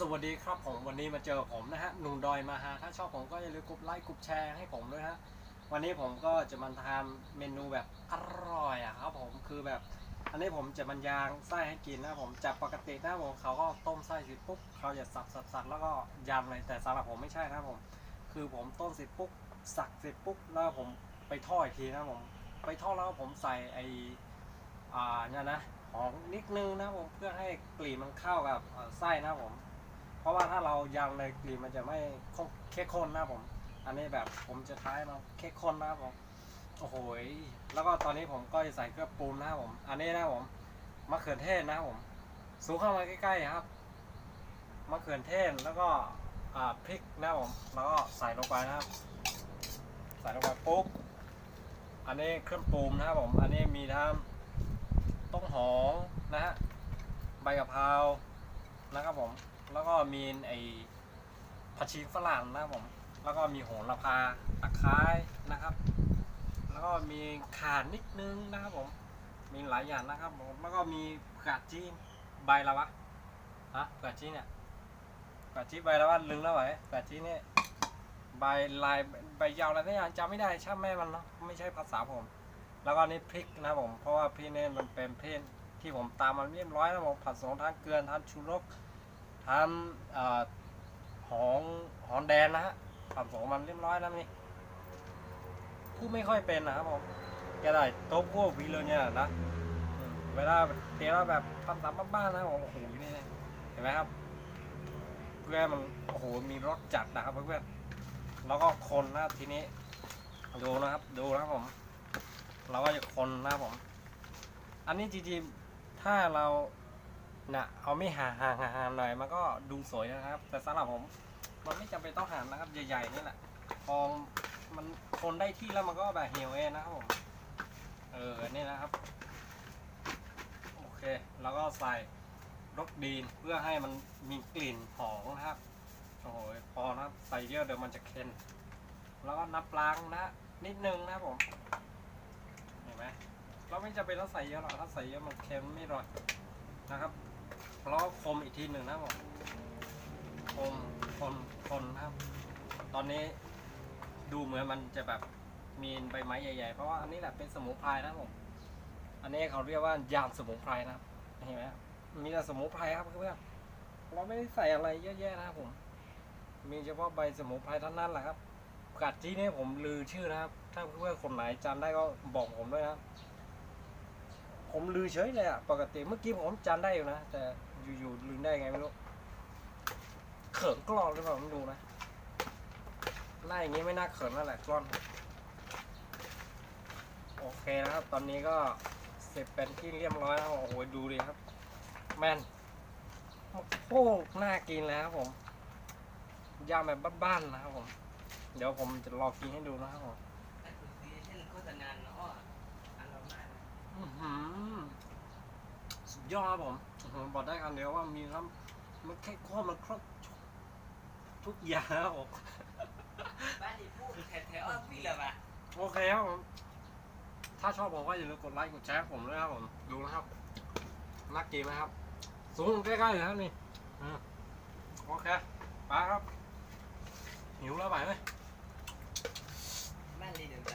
สวัสดีครับผมวันนี้มาเจอผมนะฮะหนุ่มดอยมาฮาถ้าชอบผมก็อย่าลืมกดไลค์กดแชร์ให้ผมด้วยฮะวันนี้ผมก็จะมาทำเมนูแบบอร่อยอะครับผมคือแบบ อันนี้ผมจะบรรยางไส้ให้กินนะผมจากปกตินะผมเขาก็ต้มไส้เสร็จปุ๊บเขาจะสับสับสับแล้วก็ยำเลยแต่สำหรับผมไม่ใช่นะผม คือผมต้มเสร็จปุ๊บสักเสร็จปุ๊บแล้วผมไปทอดอีกทีนะผมไปทอดแล้วผมใส่ไออ่าเนี่ยนะหอมนิดนึงนะผมเพื่อให้กลิ่นมันเข้ากับไส้นะผม ราะว่าถ้าเรายังเลยกลิ่นมันจะไม่เข้มข้นนะผม อันนี้แบบผมจะท้ายมาเข้มข้นนะผมโอ้โหยแล้วก็ตอนนี้ผมก็จะใส่เครื่องปรุงนะผม อันนี้นะผมมะเขือเทศนะผมสูงเข้ามาใกล้ๆครับมะเขือเทศแล้วก็พริกนะผมแล้วก็ใส่ลงไปนะครับ ใส่ลงไปปุ๊บอันนี้เครื่องปรุงนะครับผม อันนี้มีทั้งต้นหอมนะฮะใบกะเพรานะครับผม แล้วก็มีไอผักชีฝรั่งนะครับผม แล้วก็มีโหระพาตะไคร้นะครับ แล้วก็มีข่านิดนึงนะครับผม มีหลายอย่างนะครับผม แล้วก็มีกาดจีนใบละวะฮะกาดจีนเนี่ยกาดจีนใบละวะลึงแล้วไหวกาดจีนเนี่ยใบลายใบยาวอะไรนี่จำไม่ได้ช่างแม่มันเนาะไม่ใช่ภาษาผม แล้วก็นี่พริกนะครับผมเพราะว่าพริกเนี่ยมันเป็นเพริกที่ผมตามมันเรียบร้อยนะผมผัดสองทั้งเกลือทั้งชูรส ทั้งเอ่อหอมหอมแดงนะฮะผัดสองมันเรียบร้อยแล้วนี่พูดไม่ค่อยเป็นนะครับผมแกได้โต๊ะพวกวีเลยเนี่ยนะเวลาเตี๋ยวแบบทำตามบ้านๆนะผมโอ้โหนี่เห็นไหมครับเพื่อมันโอ้โหมีรสจัดนะครับเพื่อนแล้วก็คนนะทีนี้ดูนะครับ ดูนะครับผม เราก็จะคนนะครับผม อันนี้จริงๆถ้าเรา นะเอาไม่ห่างห่าหาหน่อยมันก็ดูสวยนะครับ แต่สำหรับผมมันไม่จำเป็นต้องห่างนะครับ ใหญ่ๆนี่แหละพอมันคนได้ที่แล้วมันก็แบบเหี่ยวเองนะครับผมเออนี่นะครับโอเคแล้วก็ใส่รสดีนเพื่อให้มันมีกลิ่นหอมนะครับโอ้โหพอนะครับใส่เยอะเดี๋ยวมันจะเค็มแล้วก็น้ำปลางนะนิดนึงนะครับผมเห็นไหมเราไม่จำเป็นต้องใส่เยอะหรอกถ้าใส่เยอะมันเค็มไม่อร่อยนะครับ ล้วก็คมอีกทีหนึ่งนะผมคมคนคนนะครับ ตอนนี้ดูเหมือนมันจะแบบมีใบไม้ใหญ่ๆ เพราะว่าอันนี้แหละเป็นสมุนไพรนะผม อันนี้เขาเรียกว่ายางสมุนไพรนะครับเห็นไหมมีแต่สมุนไพรครับเพื่อนเราไม่ได้ใส่อะไรเยอะแยะนะครับผม มีเฉพาะใบสมุนไพรเท่านั้นแหละครับกัดที่นี่ผมลือชื่อนะครับ ถ้าเพื่อนๆคนไหนจำได้ก็บอกผมด้วยนะ ผมลือเฉยเลยอะปกติเมื่อกี้ผมจำได้อยู่นะ แต่ อยู่ๆลืมได้ไงไม่รู้ เขินกล้อนหรือเปล่าไม่ดูนะ หน้าอย่างนี้ไม่น่าเขินแล้วแหละกล้อน โอเคนะครับ ตอนนี้ก็เสร็จเป็นที่เรียบร้อยแล้วโอ้โหดูดิครับ แม่นโค้งน่ากินแล้วครับผมย่างแบบบ้านๆนะครับผม เดี๋ยวผมจะลองกินให้ดูนะครับผมนั่นคือซีเช่นโฆษณาเนาะอร่อยมากนะอื้อหือสุดยอดครับผม อื้อหือบอกได้คำเดียวว่ามีทั้งมันแค่ข้อมันครบทุกอย่างครับผมบ้านที่พูดแถวๆพี่เหรอปะโอเคครับผมถ้าชอบผมก็อย่าลืมกดไลค์กดแชร์ให้ผมด้วยครับผมดูนะครับน่ากินไหมครับ สูงใกล้ๆเลยครับนี่อืมโอเคไปครับหิวแล้วไปไหม